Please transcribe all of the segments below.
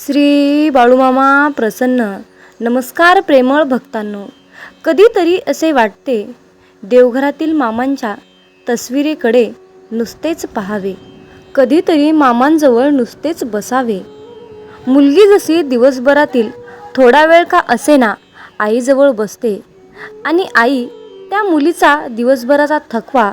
श्री बाळूमामा प्रसन्न. नमस्कार प्रेमळ भक्तांनो. कधीतरी असे वाटते देवघरातील मामांच्या तस्विरेकडे नुसतेच पाहावे. कधीतरी मामांजवळ नुसतेच बसावे. मुलगी जशी दिवसभरातील थोडा वेळ का असेना आईजवळ बसते आणि आई त्या मुलीचा दिवसभराचा थकवा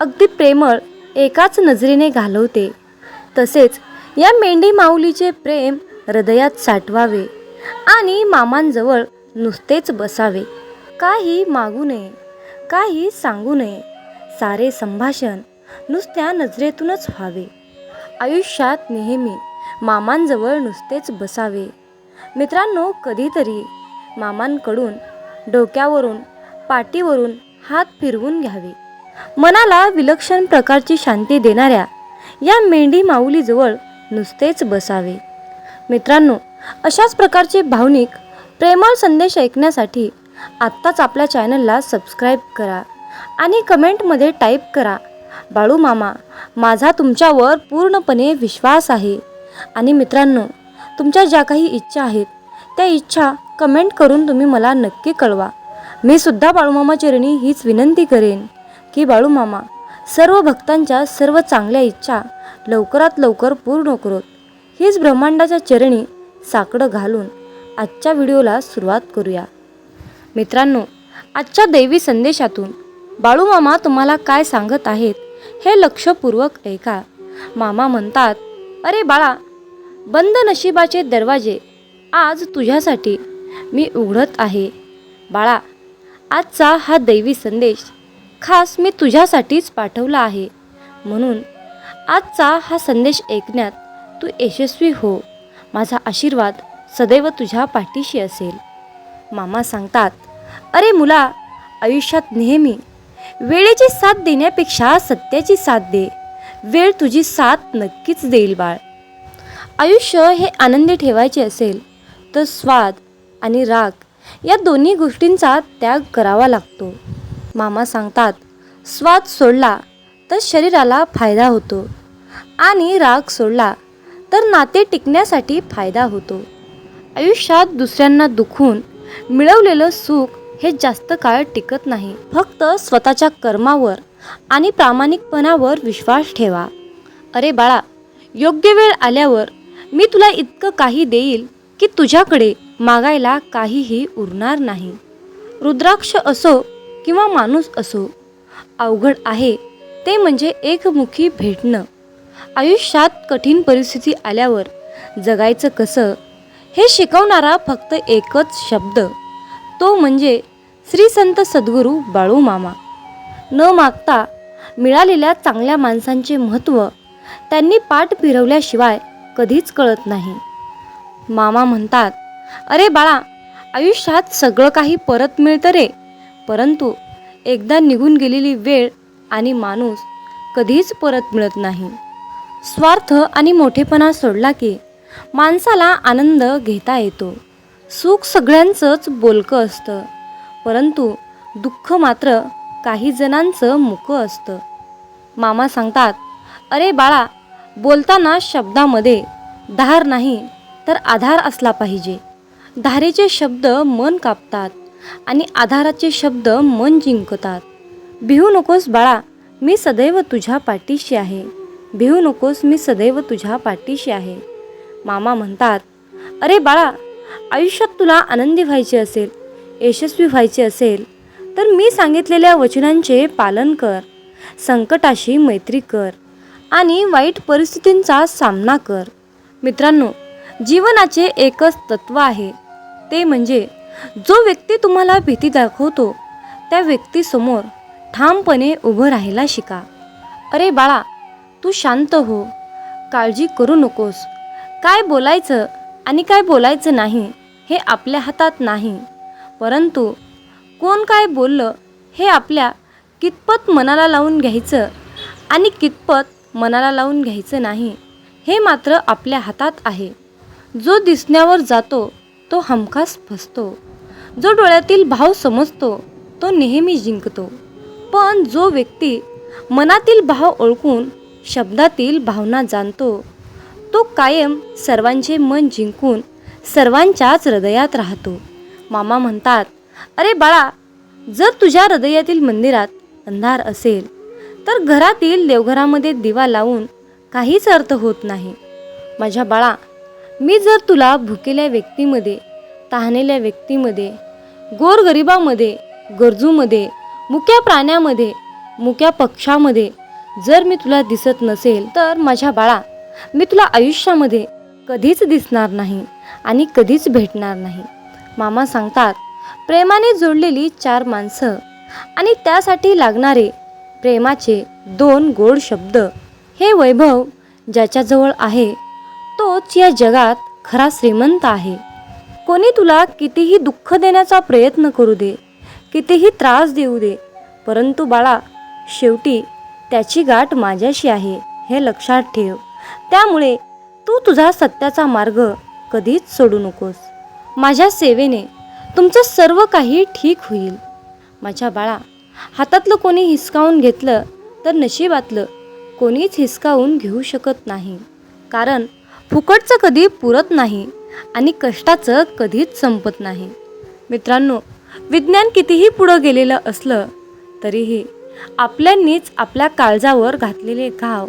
अगदी प्रेमळ एकाच नजरेने घालवते. तसेच या मेंढी माऊलीचे प्रेम हृदयात साठवावे आणि मामांजवळ नुसतेच बसावे. काही मागू नये काही सांगू नये. सारे संभाषण नुसत्या नजरेतूनच व्हावे. आयुष्यात नेहमी मामांजवळ नुसतेच बसावे. मित्रांनो कधीतरी मामांकडून डोक्यावरून पाठीवरून हात फिरवून घ्यावे. मनाला विलक्षण प्रकारची शांती देणाऱ्या या मेंढी माऊलीजवळ नुसतेच बसावे. मित्रांनो अशाच प्रकारचे भावनिक प्रेमळ संदेश ऐकण्यासाठी आत्ताच आपल्या चॅनलला सबस्क्राईब करा आणि कमेंटमध्ये टाईप करा बाळू मामा माझा तुमच्यावर पूर्णपणे विश्वास आहे. आणि मित्रांनो तुमच्या ज्या काही इच्छा आहेत त्या इच्छा कमेंट करून तुम्ही मला नक्की कळवा. मी सुद्धा बाळूमामा चरणी हीच विनंती करेन की बाळूमामा सर्व भक्तांच्या सर्व चांगल्या इच्छा लवकरात लवकर पूर्ण करोत हीच ब्रह्मांडाच्या चरणी साकडं घालून आजच्या व्हिडिओला सुरुवात करूया. मित्रांनो आजच्या दैवी संदेशातून बाळूमामा तुम्हाला काय सांगत आहेत हे लक्षपूर्वक ऐका. मामा म्हणतात अरे बाळा बंद नशिबाचे दरवाजे आज तुझ्यासाठी मी उघडत आहे. बाळा आजचा हा दैवी संदेश खास मी तुझ्यासाठीच पाठवला आहे. म्हणून आजचा हा संदेश ऐकण्यात तू यशस्वी हो. माझा आशीर्वाद सदैव तुझ्या पाठीशी असेल. मामा सांगतात अरे मुला आयुष्यात नेहमी वेळेची साथ देण्यापेक्षा सत्याची साथ दे. वेळ तुझी साथ नक्कीच देईल बाळ. आयुष्य हे आनंदी ठेवायचे असेल तर स्वाद आणि राग या दोन्ही गोष्टींचा त्याग करावा लागतो. मामा सांगतात स्वाद सोडला तर शरीराला फायदा होतो आणि राग सोडला तर नाते टिकण्यासाठी फायदा होतो. आयुष्यात दुसऱ्यांना दुखून मिळवलेलं सुख हे जास्त काळ टिकत नाही. फक्त स्वतःच्या कर्मावर आणि प्रामाणिकपणावर विश्वास ठेवा. अरे बाळा योग्य वेळ आल्यावर मी तुला इतकं काही देईल की तुझ्याकडे मागायला काहीही उरणार नाही. रुद्राक्ष असो किंवा माणूस असो अवघड आहे ते म्हणजे एकमुखी भेटणं. आयुष्यात कठीण परिस्थिती आल्यावर जगायचं कसं हे शिकवणारा फक्त एकच शब्द. तो म्हणजे श्री संत सद्गुरू बाळू मामा. न मागता मिळालेल्या चांगल्या माणसांचे महत्त्व त्यांनी पाठ फिरवल्याशिवाय कधीच कळत नाही. मामा म्हणतात अरे बाळा आयुष्यात सगळं काही परत मिळतं रे. परंतु एकदा निघून गेलेली वेळ आणि माणूस कधीच परत मिळत नाही. स्वार्थ आणि मोठेपणा सोडला की माणसाला आनंद घेता येतो. सुख सगळ्यांचंच बोलकं असतं. परंतु दुःख मात्र काही जणांचं मुकं असतं. मामा सांगतात अरे बाळा बोलताना शब्दामध्ये धार नाही तर आधार असला पाहिजे. धारेचे शब्द मन कापतात आणि आधाराचे शब्द मन जिंकतात. भिवू नकोस बाळा मी सदैव तुझ्या पाठीशी आहे. भिवू नकोस मी सदैव तुझ्या पाठीशी आहे. मामा म्हणतात अरे बाळा आयुष्यात तुला आनंदी व्हायचे असेल यशस्वी व्हायचे असेल तर मी सांगितलेल्या वचनांचे पालन कर संकटाशी मैत्री कर आणि वाईट परिस्थितींचा सामना कर. मित्रांनो जीवनाचे एकच तत्व आहे ते म्हणजे जो व्यक्ती तुम्हाला भीती दाखवतो त्या व्यक्तीसमोर ठामपणे उभं राहायला शिका. अरे बाळा तू शांत हो. काळजी करू नकोस. काय बोलायचं आणि काय बोलायचं नाही हे आपल्या हातात नाही. परंतु कोण काय बोललं हे आपल्या कितपत मनाला लावून घ्यायचं आणि कितपत मनाला लावून घ्यायचं नाही हे मात्र आपल्या हातात आहे. जो दिसण्यावर जातो तो हमखास फसतो. जो डोळ्यातील भाव समजतो तो नेहमी जिंकतो. पण जो व्यक्ती मनातील भाव ओळखून शब्दातील भावना जाणतो. तो कायम सर्वांचे मन जिंकून सर्वांच्याच हृदयात राहतो. मामा म्हणतात अरे बाळा जर तुझ्या हृदयातील मंदिरात अंधार असेल तर घरातील देवघरामध्ये दिवा लावून काहीच अर्थ होत नाही. माझ्या बाळा मी जर तुला भुकेल्या व्यक्तीमध्ये तहानेल्या व्यक्तीमध्ये गोरगरिबामध्ये गरजूमध्ये मुक्या प्राण्यामध्ये मुक्या पक्षामध्ये जर मी तुला दिसत नसेल तर माझ्या बाळा मी तुला आयुष्यामध्ये कधीच दिसणार नाही आणि कधीच भेटणार नाही. मामा सांगतात प्रेमाने जोडलेली चार माणसं आणि त्यासाठी लागणारे प्रेमाचे दोन गोड शब्द हे वैभव ज्याच्याजवळ आहे तोच या जगात खरा श्रीमंत आहे. कोणी तुला कितीही दुःख देण्याचा प्रयत्न करू दे कितीही त्रास देऊ दे परंतु बाळा शेवटी त्याची गाठ माझ्याशी आहे हे लक्षात ठेव. त्यामुळे तू तुझा सत्याचा मार्ग कधीच सोडू नकोस. माझ्या सेवेने तुमचं सर्व काही ठीक होईल. माझ्या बाळा हातातलं कोणी हिसकावून घेतलं तर नशिबातलं कोणीच हिसकावून घेऊ शकत नाही. कारण फुकटचं कधी पुरत नाही आणि कष्टाचं कधीच संपत नाही. मित्रांनो विज्ञान कितीही पुढं गेलेलं असलं तरीही आपल्यांनीच आपल्या काळजावर घातलेले घाव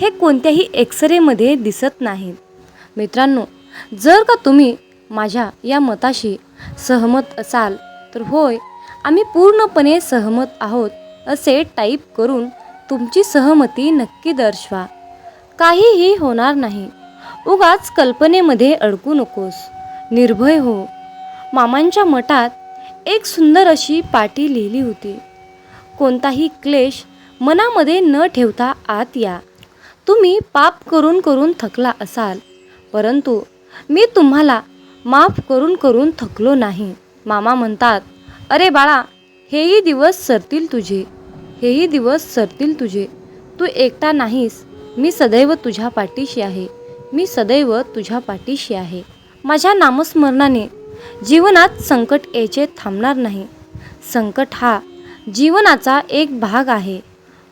हे कोणत्याही एक्सरेमध्ये दिसत नाहीत. मित्रांनो जर का तुम्ही माझ्या या मताशी सहमत असाल तर होय आम्ही पूर्णपणे सहमत आहोत असे टाईप करून तुमची सहमती नक्की दर्शवा. काहीही होणार नाही. उगाच कल्पनेमध्ये अडकू नकोस. निर्भय हो. मामांच्या मठात एक सुंदर अशी पाटी लिहिली होती. कोणताही क्लेश मनामध्ये न ठेवता आत या. तुम्ही पाप करून करून थकला असाल परंतु मी तुम्हाला माफ करून करून थकलो नाही. मामा म्हणतात अरे बाळा हेही दिवस सरतील तुझे हेही दिवस सरतील तुझे. तू एकटा नाहीस मी सदैव तुझ्या पाठीशी आहे मी सदैव तुझ्या पाठीशी आहे. माझ्या नामस्मरणाने जीवनात संकट यायचे थांबणार नाही. संकट हा जीवनाचा एक भाग आहे.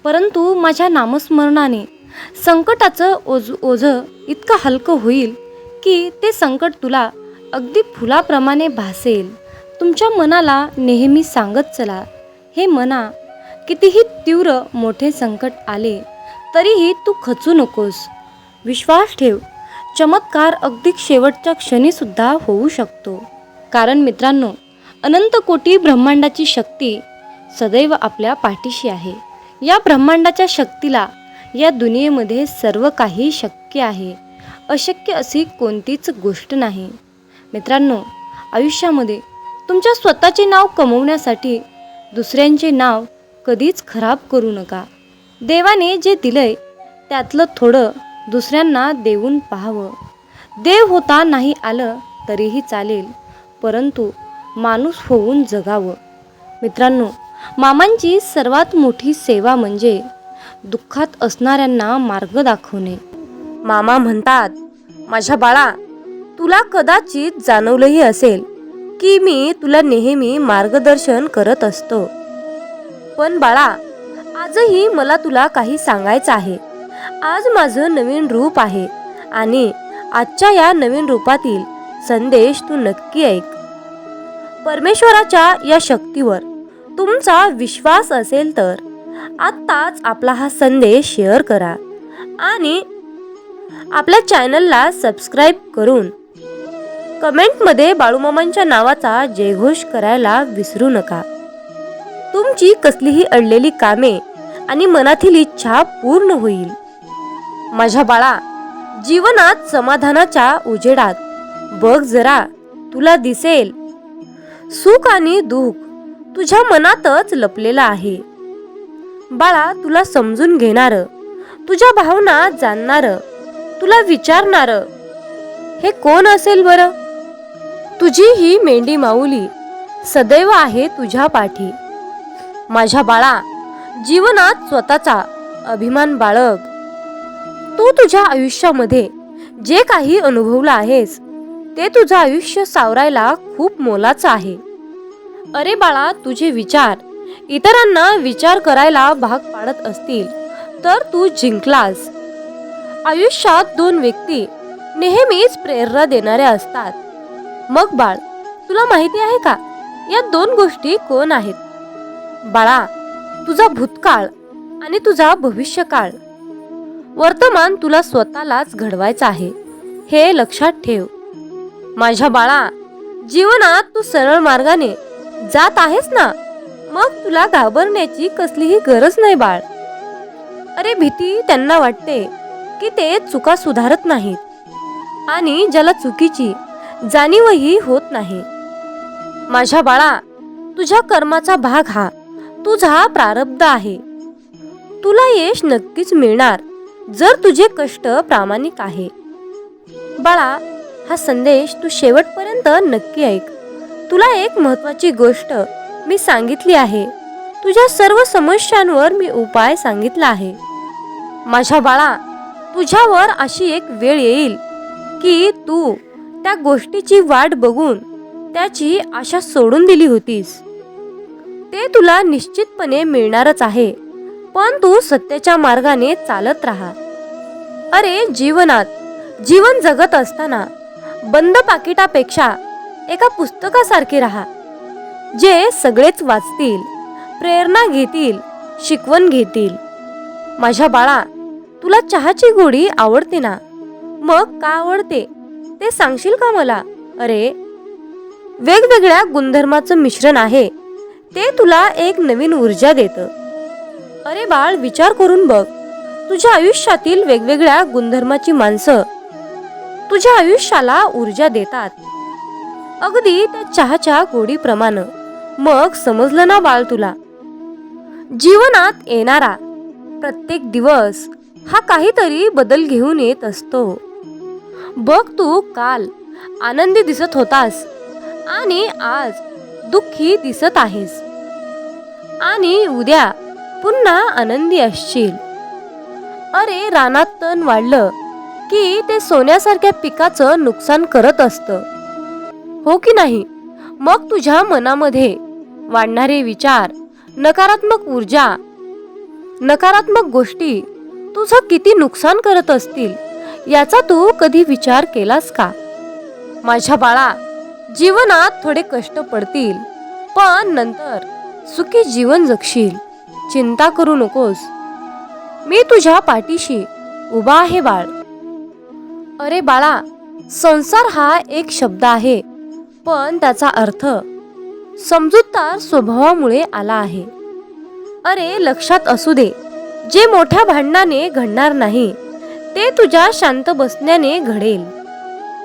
परंतु माझ्या नामस्मरणाने संकटाचं ओझ ओझं इतकं हलकं होईल की ते संकट तुला अगदी फुलाप्रमाणे भासेल. तुमच्या मनाला नेहमी सांगत चला. हे मना कितीही तीव्र मोठे संकट आले तरीही तू खचू नकोस. विश्वास ठेव चमत्कार अगदी शेवटच्या क्षणीसुद्धा होऊ शकतो. कारण मित्रांनो अनंत कोटी ब्रह्मांडाची शक्ती सदैव आपल्या पाठीशी आहे. या ब्रह्मांडाच्या शक्तीला या दुनियेमध्ये सर्व काही शक्य आहे. अशक्य अशी कोणतीच गोष्ट नाही. मित्रांनो आयुष्यामध्ये तुमच्या स्वतःचे नाव कमवण्यासाठी दुसऱ्यांचे नाव कधीच खराब करू नका. देवाने जे दिलंय त्यातलं थोडं दुसऱ्यांना देऊन पाहावं. देव होता नाही आलं तरीही चालेल परंतु माणूस होऊन जगावं. मित्रांनो मामांची सर्वात मोठी सेवा म्हणजे दुःखात असणाऱ्यांना मार्ग दाखवणे. मामा म्हणतात माझ्या बाळा तुला कदाचित जाणवलंही असेल की मी तुला नेहमी मार्गदर्शन करत असतो. पण बाळा आजही मला तुला काही सांगायचं आहे. आज माझं नवीन रूप आहे आणि आजच्या या नवीन रूपातील संदेश तू नक्की ऐक. परमेश्वराच्या या शक्तीवर तुमचा विश्वास असेल तर आत्ताच आपला हा संदेश शेअर करा आणि आपल्या चॅनलला सबस्क्राईब करून कमेंटमध्ये बाळूमामांच्या नावाचा जयघोष करायला विसरू नका. तुमची कसलीही अडलेली कामे आणि मनातील इच्छा पूर्ण होईल. माझ्या बाळा जीवनात समाधानाच्या उजेडात बघ जरा तुला दिसेल. सुख आणि दुःख तुझ्या मनातच लपलेलं आहे. बाळा तुला समजून घेणार तुझ्या भावना जाणणार तुला विचारणार हे कोण असेल बरं? तुझी ही मेंढी माऊली सदैव आहे तुझ्या पाठी. माझ्या बाळा जीवनात स्वतःचा अभिमान बाळग. तू तुझ्या आयुष्यामध्ये जे काही अनुभवलं आहेस ते तुझं आयुष्य सावरायला खूप मोलाचं आहे. अरे बाळा तुझे विचार. इतरांना विचार करायला भाग पाडत असतील तर तू जिंकलास. आयुष्यात दोन व्यक्ती नेहमीच प्रेरणा देणाऱ्या असतात. मग बाळ तुला माहिती आहे का? या दोन गोष्टी कोण आहेत? बाळा तुझा भूतकाळ आणि तुझा भविष्यकाळ. वर्तमान तुला स्वतःलाच घडवायचं आहे हे लक्षात ठेव. माझ्या बाळा जीवनात तू सरळ मार्गाने जात आहेस ना? मग तुला घाबरण्याची कसलीही गरज नाही बाळ. अरे भीती त्यांना वाटते की ते चुका सुधारत नाहीत. आणि ज्याला चुकीची जाणीवही होत नाही. माझ्या बाळा तुझ्या कर्माचा भाग हा. तुझा प्रारब्ध आहे. तुला यश नक्कीच मिळणार जर तुझे कष्ट प्रामाणिक आहे. बाळा हा संदेश तू शेवटपर्यंत नक्की ऐक. तुला एक महत्वाची गोष्ट मी सांगितली आहे. तुझ्या सर्व समस्यांवर मी उपाय सांगितला आहे. माझ्या बाळा तुझ्यावर अशी एक वेळ येईल की तू त्या गोष्टीची वाट बघून त्याची आशा सोडून दिली होतीस. ते तुला निश्चितपणे मिळणारच आहे पण तू सत्याच्या मार्गाने चालत राहा. अरे जीवनात जीवन जगत असताना बंद पाकिटापेक्षा एका पुस्तकासारखे राहा जे सगळेच वाचतील प्रेरणा घेतील शिकवण घेतील. माझ्या बाळा तुला चहाची गोडी आवडते ना? मग का आवडते? ते सांगशील का मला? अरे वेगवेगळ्या गुणधर्माचं मिश्रण आहे ते तुला एक नवीन ऊर्जा देतं. अरे बाळ विचार करून बघ. तुझ्या आयुष्यातील वेगवेगळ्या गुणधर्माची माणसं तुझ्या आयुष्याला ऊर्जा देतात. अगदी त्या चहाच्या गोडीप्रमाणे. मग समजलं ना बाळ तुला? जीवनात येणारा प्रत्येक दिवस हा काहीतरी बदल घेऊन येत असतो. बघ तू काल आनंदी दिसत होतास आणि आज दुःखी दिसत आहेस. आणि उद्या पुन्हा आनंदी असशील. अरे रानात तण वाढलं की ते सोन्यासारख्या पिकाचं नुकसान करत असतं. हो की नाही? मग तुझ्या मनामध्ये वाढणारे विचार नकारात्मक ऊर्जा नकारात्मक गोष्टी तुझं किती नुकसान करत असतील याचा तू कधी विचार केलास का? माझ्या बाळा जीवनात थोडे कष्ट पडतील पण नंतर सुखी जीवन जगशील. चिंता करू नकोस. मी तुझ्या पाठीशी उभा आहे बाळ. अरे बाळा संसार हा एक शब्द आहे. पण त्याचा अर्थ समजूतदार स्वभावामुळे आला आहे. अरे लक्षात असू दे. जे मोठ्या भांडणाने घडणार नाही ते तुझ्या शांत बसण्याने घडेल.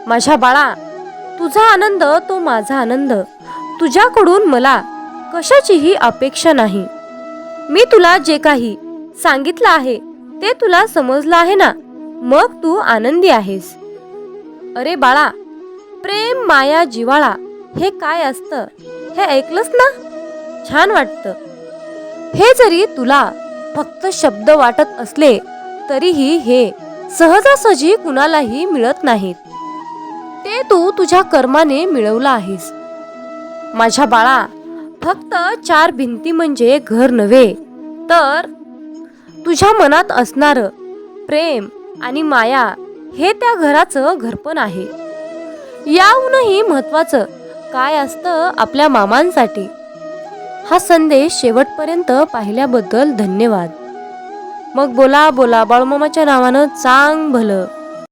माझ्या बाळा तुझा आनंद तो माझा आनंद. तुझ्याकडून मला कशाचीही अपेक्षा नाही. मी तुला जे काही सांगितलं आहे ते तुला समजलं आहे ना? मग तू आनंदी आहेस. अरे बाळा प्रेम माया जिवाळा हे काय असतं? हे ऐकलंस ना? छान वाटतं. हे जरी तुला फक्त शब्द वाटत असले तरीही हे सहजासहजी कुणालाही मिळत नाहीत. ते तू तुझ्या कर्माने मिळवलं आहेस. माझ्या बाळा फक्त चार भिंती म्हणजे घर नव्हे तर तुझ्या मनात असणारं प्रेम आणि माया हे त्या घराचं घरपण आहे. याहूनही महत्वाचं काय असतं आपल्या मामांसाठी? हा संदेश शेवटपर्यंत पाहिल्याबद्दल धन्यवाद. मग बोला बोला बाळूमामाच्या नावानं चांग भलं.